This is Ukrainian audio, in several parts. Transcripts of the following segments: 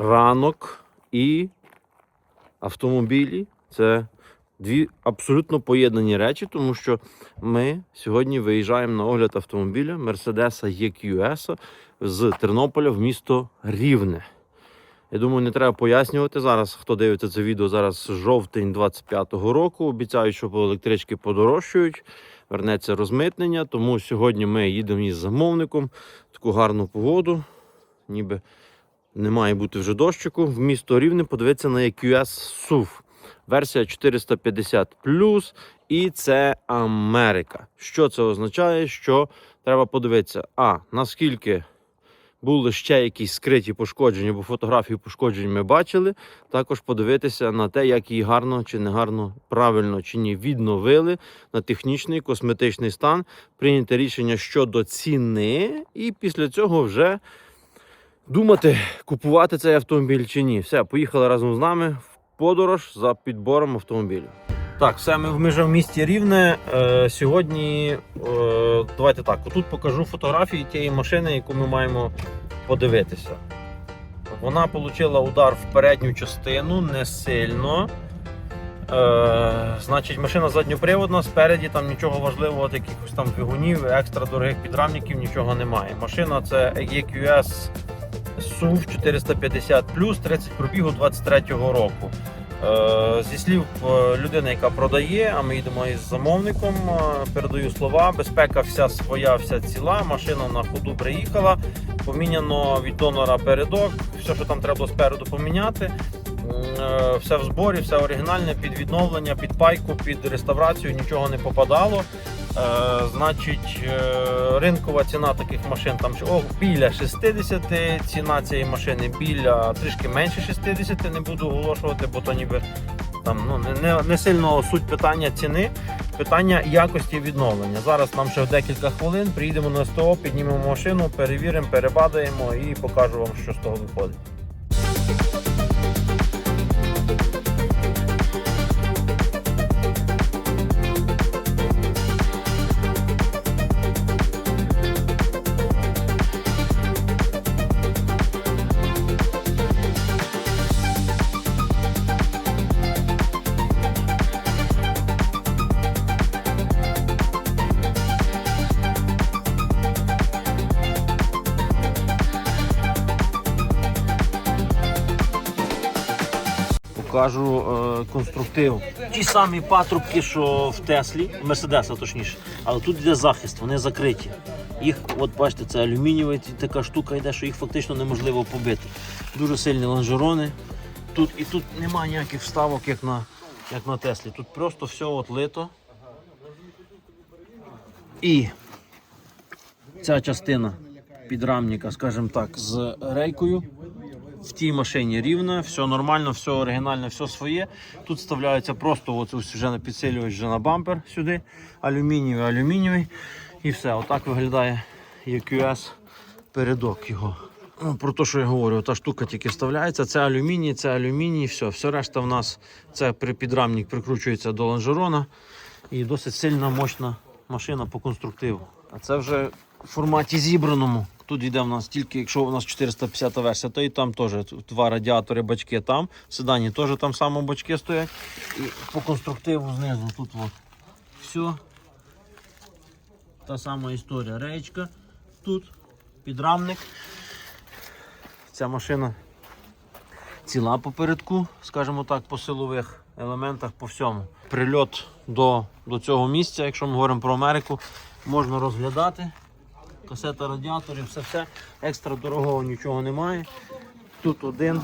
ранок і автомобілі це дві абсолютно поєднані речі, тому що ми сьогодні виїжджаємо на огляд автомобіля Mercedes EQS з Тернополя в місто Рівне. Я думаю, не треба пояснювати зараз, хто дивиться це відео зараз жовтень 25-го року. Обіцяють, що електрички подорожчають, вернеться розмитнення. Тому сьогодні ми їдемо із замовником таку гарну погоду. Ніби не має бути вже дощику. В місто Рівне подивитися на EQS SUV. Версія 450 і це Америка. Що це означає? Що треба подивитися, а наскільки були ще якісь скриті пошкодження, бо фотографії пошкоджень ми бачили. Також подивитися на те, як її гарно чи не гарно, правильно чи ні відновили на технічний косметичний стан, прийняти рішення щодо ціни, і після цього вже думати, купувати цей автомобіль чи ні. Все, поїхали разом з нами в подорож за підбором автомобілів. Так, все, ми, в місті Рівне. Е, сьогодні е, давайте так, отут покажу фотографії тієї машини, яку ми маємо подивитися. Вона отримала удар в передню частину не сильно. Е, значить, машина задньоприводна, спереді там нічого важливого, от якихось там двигунів, екстра дорогих підрамників, нічого немає. Машина це EQS SUV 450 30 пробігу 23-го року. Е, Зі слів е, людини, яка продає, а ми їдемо із замовником, е, передаю слова. Безпека вся своя, вся ціла. Машина на ходу приїхала. Поміняно від донора передок, все, що там треба спереду поміняти. Е, Все в зборі, все оригінальне, під відновлення, під пайку, під реставрацію нічого не попадало. Е, значить, е, ринкова ціна таких машин там о, біля 60, ціна цієї машини біля трішки менше 60, не буду оголошувати, бо то ніби там ну, не, не, сильно суть питання ціни, питання якості відновлення. Зараз нам ще декілька хвилин приїдемо на СТО, піднімемо машину, перевіримо, перебадаємо і покажу вам, що з того виходить. Покажу е, конструктив. Ті самі патрубки, що в Теслі, Мерседеса точніше, але тут йде захист, вони закриті. Їх, от бачите, це алюмінієва така штука йде, що їх фактично неможливо побити. Дуже сильні лонжерони. Тут і тут немає ніяких вставок, як на, як на Теслі. Тут просто все от лито. І ця частина підрамника, скажімо так, з рейкою в тій машині рівна, все нормально, все оригінальне, все своє. Тут вставляється просто ось вже на підсилювач, вже на бампер сюди, алюмінієвий, алюмінієвий. І все, отак виглядає EQS передок його. Ну, Про те, що я говорю, та штука тільки вставляється, це алюміній, це алюміній, все. Все решта в нас це підрамник прикручується до лонжерона. І досить сильна, мощна машина по конструктиву. А це вже в форматі зібраному. Тут йде в нас тільки, якщо у нас 450 версія, то і там теж два радіатори, бачки там. В седані теж там само бачки стоять. І по конструктиву знизу тут от все. Та сама історія. Речка тут, підрамник. Ця машина ціла попередку, скажімо так, по силових елементах, по всьому. Прильот до, до цього місця, якщо ми говоримо про Америку, можна розглядати. Касета радіаторів, все все. Екстра дорогого нічого немає. Тут один,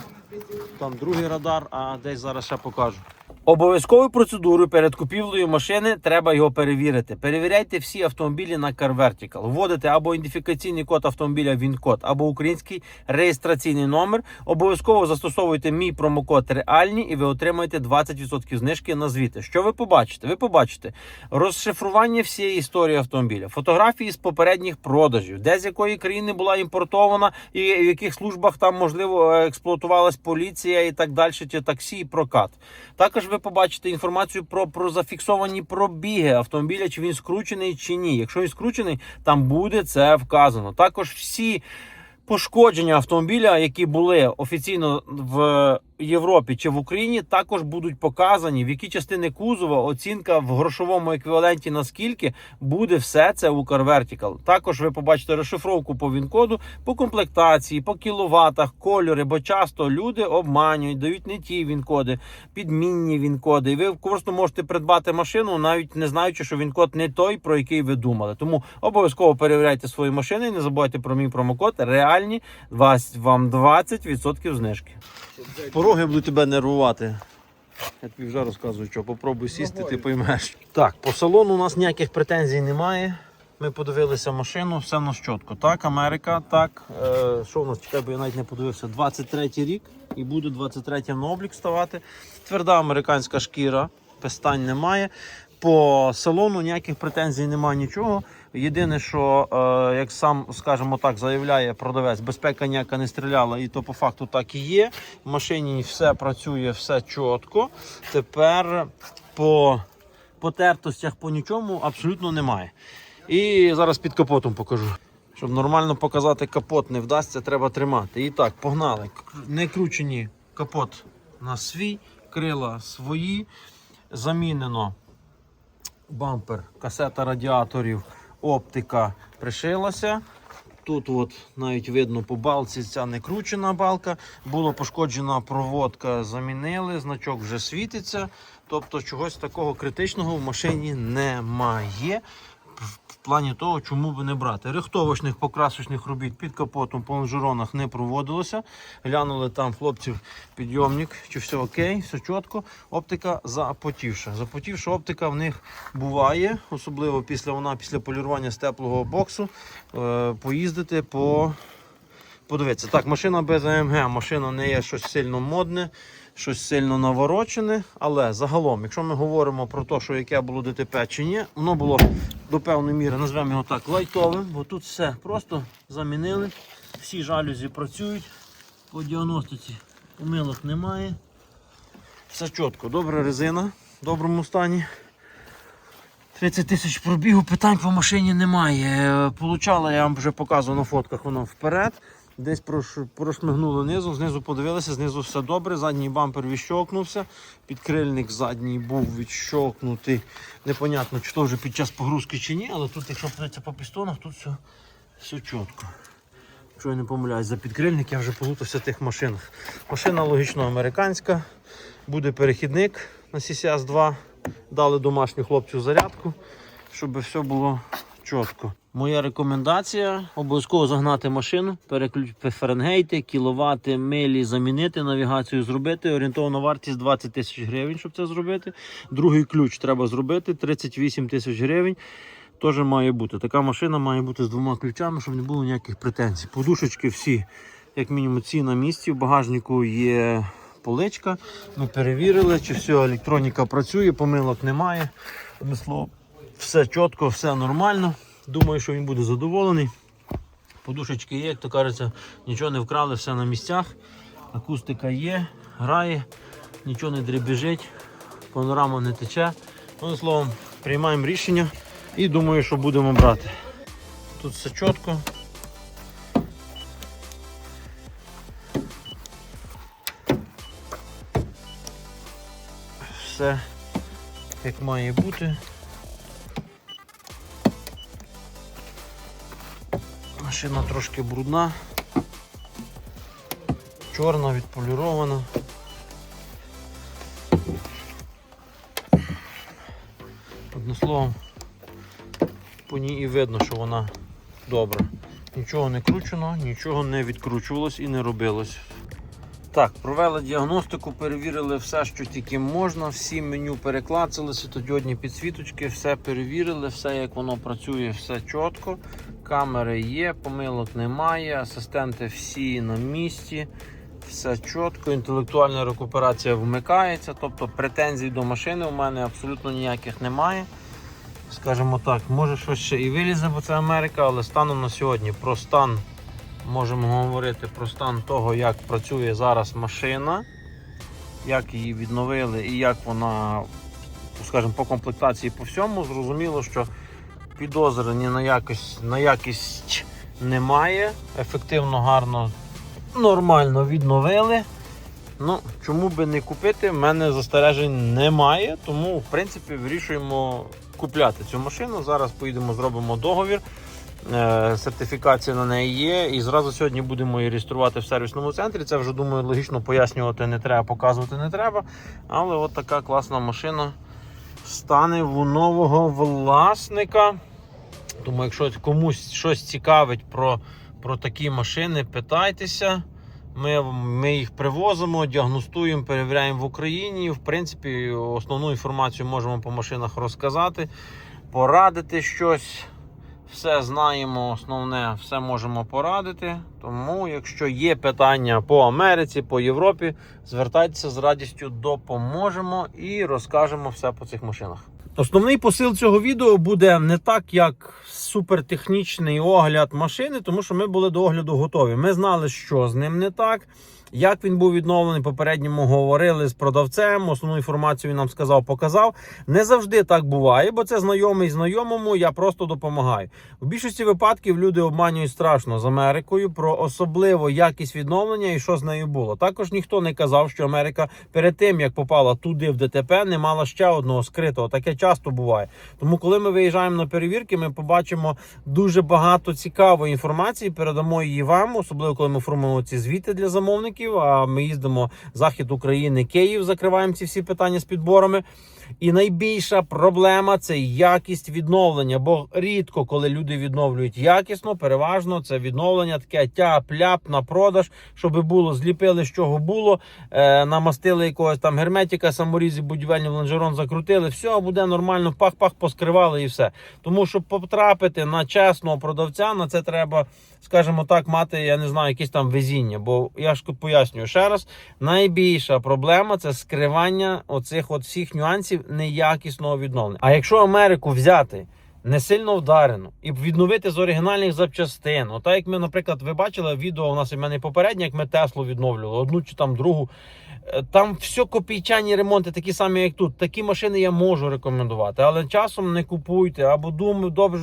там другий радар, а десь зараз ще покажу. Обов'язковою процедурою перед купівлею машини треба його перевірити. Перевіряйте всі автомобілі на Car Vertical. Вводите або ідентифікаційний код автомобіля ВІН-код, або український реєстраційний номер. Обов'язково застосовуйте мій промокод реальні і ви отримаєте 20% знижки на звіти. Що ви побачите? Ви побачите розшифрування всієї історії автомобіля, фотографії з попередніх продажів, де з якої країни була імпортована, і в яких службах там можливо експлуатувалась поліція і так далі, чи таксі і прокат. Також ви побачите інформацію про, про зафіксовані пробіги автомобіля, чи він скручений чи ні. Якщо він скручений, там буде це вказано. Також всі Пошкодження автомобіля, які були офіційно в Європі чи в Україні, також будуть показані, в які частини кузова оцінка в грошовому еквіваленті наскільки буде все це у CarVertical. Також ви побачите розшифровку по він-коду, по комплектації, по кіловатах, кольори, бо часто люди обманюють, дають не ті він-коди, підмінні він-коди. І ви просто можете придбати машину, навіть не знаючи, що він-код не той, про який ви думали. Тому обов'язково перевіряйте свої машини і не забувайте про мій промокод. Реальні вас вам 20% знижки. Пороги будуть тебе нервувати. Я тобі вже розказую, що попробуй сісти, ти поймеш. Так, по салону у нас ніяких претензій немає. Ми подивилися машину, все в нас чітко. Так, Америка, так. Е, що в нас чекай, бо я навіть не подивився. 23 рік і буде 23 на облік ставати. Тверда американська шкіра, питань немає. По салону ніяких претензій немає нічого. Єдине, що, е, як сам, скажімо так, заявляє продавець, безпека ніяка не стріляла, і то по факту так і є. В машині все працює, все чітко. Тепер по потертостях, по нічому абсолютно немає. І зараз під капотом покажу. Щоб нормально показати капот не вдасться, треба тримати. І так, погнали. Не кручені капот на свій, крила свої. Замінено бампер, касета радіаторів, оптика пришилася. Тут от навіть видно по балці ця не кручена балка. Була пошкоджена проводка, замінили, значок вже світиться. Тобто чогось такого критичного в машині немає. Плані того, чому би не брати. Рихтовочних покрасочних робіт під капотом по лонжеронах не проводилося. Глянули там хлопців підйомник, чи все окей, все чітко. Оптика запотівша. Запотівша оптика в них буває, особливо після вона після полірування з теплого боксу. Е, поїздити по. Подивіться, так, машина без АМГ, машина не є щось сильно модне, щось сильно наворочене. Але загалом, якщо ми говоримо про те, що яке було ДТП чи ні, воно було до певної міри, назвемо його так, лайтовим, бо тут все просто замінили. Всі жалюзі працюють. По діагностиці помилок немає. Все чітко, добра резина в доброму стані. 30 тисяч пробігу, питань по машині немає. Е, Получала, я вам вже показував на фотках, воно вперед. Десь прош- прошмигнуло низу, знизу подивилися, знизу все добре, задній бампер відщовкнувся, підкрильник задній був відщовкнутий. Непонятно, чи то вже під час погрузки чи ні, але тут, якщо подивитися по пістонах, тут все, все чітко. Якщо я не помиляюсь, за підкрильник я вже полутався в тих машинах. Машина логічно американська, буде перехідник на CCS 2. Дали домашню хлопцю зарядку, щоб все було чітко. Моя рекомендація обов'язково загнати машину, переключити Фаренгейти, кіловати, милі, замінити, навігацію зробити. Орієнтовна вартість 20 тисяч гривень, щоб це зробити. Другий ключ треба зробити 38 тисяч гривень. Теж має бути. Така машина має бути з двома ключами, щоб не було ніяких претензій. Подушечки всі, як мінімум, ці на місці. В багажнику є поличка. Ми перевірили, чи все, електроніка працює, помилок немає. Все чітко, все нормально. Думаю, що він буде задоволений. Подушечки є, як то кажеться, нічого не вкрали, все на місцях. Акустика є, грає, нічого не дребіжить, панорама не тече. Одним словом, приймаємо рішення і думаю, що будемо брати. Тут все чітко. Все як має бути. Машина трошки брудна, чорна, відполірована. Одним словом, по ній і видно, що вона добра. Нічого не кручено, нічого не відкручувалось і не робилось. Так, провели діагностику, перевірили все, що тільки можна, всі меню переклацали, світодіодні підсвіточки, все перевірили, все як воно працює, все чітко. Камери є, помилок немає, асистенти всі на місці, все чітко, інтелектуальна рекуперація вмикається, тобто претензій до машини у мене абсолютно ніяких немає. Скажімо так, може щось ще і вилізе, бо це Америка, але станом на сьогодні про стан можемо говорити про стан того, як працює зараз машина, як її відновили і як вона, скажімо, по комплектації по всьому. Зрозуміло, що підозри ні на якість, на якість немає. Ефективно, гарно, нормально відновили. Ну, чому би не купити? В мене застережень немає, тому в принципі вирішуємо купляти цю машину. Зараз поїдемо, зробимо договір. Е, Сертифікація на неї є. І зразу сьогодні будемо її реєструвати в сервісному центрі. Це вже думаю, логічно пояснювати не треба, показувати не треба. Але от така класна машина стане в нового власника. Тому, якщо комусь щось цікавить про, про такі машини, питайтеся. Ми, ми їх привозимо, діагностуємо, перевіряємо в Україні. В принципі, основну інформацію можемо по машинах розказати, порадити щось. Все знаємо, основне, все можемо порадити. Тому, якщо є питання по Америці, по Європі, звертайтеся з радістю, допоможемо і розкажемо все по цих машинах. Основний посил цього відео буде не так, як супертехнічний огляд машини, тому що ми були до огляду готові. Ми знали, що з ним не так. Як він був відновлений, попередньому говорили з продавцем. Основну інформацію він нам сказав, показав. Не завжди так буває, бо це знайомий знайомому. Я просто допомагаю. У більшості випадків люди обманюють страшно з Америкою про особливо якість відновлення і що з нею було. Також ніхто не казав, що Америка перед тим як попала туди в ДТП, не мала ще одного скритого. Таке часто буває. Тому, коли ми виїжджаємо на перевірки, ми побачимо дуже багато цікавої інформації. Передамо її вам, особливо коли ми формуємо ці звіти для замовників. А ми їздимо захід України, Київ, закриваємо ці всі питання з підборами. І найбільша проблема це якість відновлення. Бо рідко, коли люди відновлюють якісно, переважно це відновлення таке тяп-ляп на продаж, щоб було, зліпили з чого було, е, намастили якогось там герметика, саморізі, будівельний лонжерон закрутили, все буде нормально, пах-пах поскривали і все. Тому щоб потрапити на чесного продавця, на це треба, скажімо так, мати, я не знаю, якесь там везіння. Бо я ж пояснюю ще раз: найбільша проблема це скривання оцих от всіх нюансів неякісного відновлення. А якщо Америку взяти. Не сильно вдарену і відновити з оригінальних запчастин. Отак, як ми, наприклад, ви бачили відео у нас у мене попереднє, як ми Теслу відновлювали, одну чи там другу. Е, Там все копійчані ремонти, такі самі, як тут. Такі машини я можу рекомендувати, але часом не купуйте або думайте, добре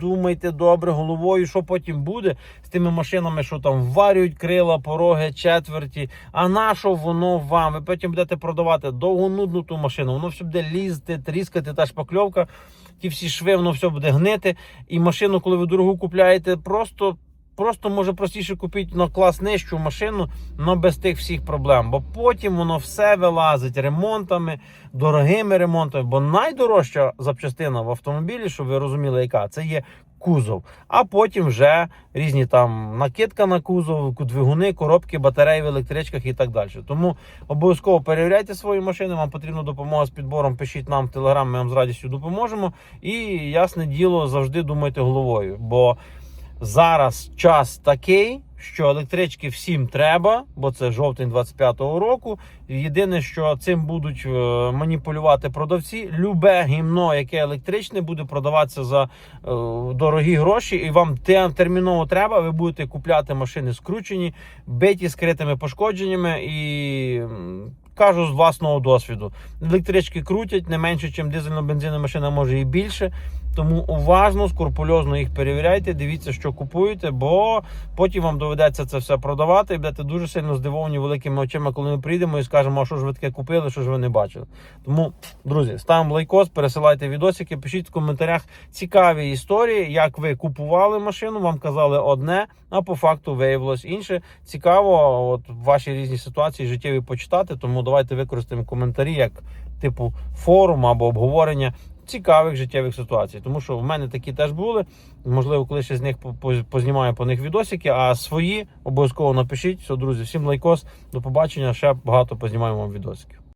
думайте добре головою, що потім буде з тими машинами, що там варюють крила, пороги, четверті. А на що воно вам? Ви потім будете продавати довго нудну ту машину, воно все буде лізти, тріскати та шпакльовка. Ті всі шви, воно все буде гнити. І машину, коли ви дорогу купляєте, просто. Просто може простіше купити на клас нижчу машину, але без тих всіх проблем. Бо потім воно все вилазить ремонтами, дорогими ремонтами. Бо найдорожча запчастина в автомобілі, щоб ви розуміли, яка це є кузов. А потім вже різні там накидка на кузов, двигуни, коробки, батареї в електричках і так далі. Тому обов'язково перевіряйте свої машини. Вам потрібна допомога з підбором. Пишіть нам в телеграм, ми вам з радістю допоможемо. І ясне діло, завжди думайте головою. Бо зараз час такий, що електрички всім треба, бо це жовтень 25-го року. Єдине, що цим будуть е, маніпулювати продавці. Любе гімно, яке електричне, буде продаватися за е, дорогі гроші, і вам терміново треба. Ви будете купляти машини скручені, биті скритими пошкодженнями і. Кажу з власного досвіду. Електрички крутять не менше, ніж дизельно-бензинна машина, може і більше. Тому уважно, скрупульозно їх перевіряйте, дивіться, що купуєте, бо потім вам доведеться це все продавати і будете дуже сильно здивовані великими очима, коли ми прийдемо і скажемо, а що ж ви таке купили, що ж ви не бачили. Тому, друзі, ставимо лайкос, пересилайте відосики, пишіть в коментарях цікаві історії, як ви купували машину, вам казали одне, а по факту виявилось інше. Цікаво, от ваші різні ситуації життєві почитати. Тому давайте використаємо коментарі як типу форум або обговорення цікавих життєвих ситуацій. Тому що в мене такі теж були. Можливо, коли ще з них по- по- познімаю по них відосики, а свої обов'язково напишіть. Все, друзі, всім лайкос, до побачення. Ще багато познімаємо вам відосиків.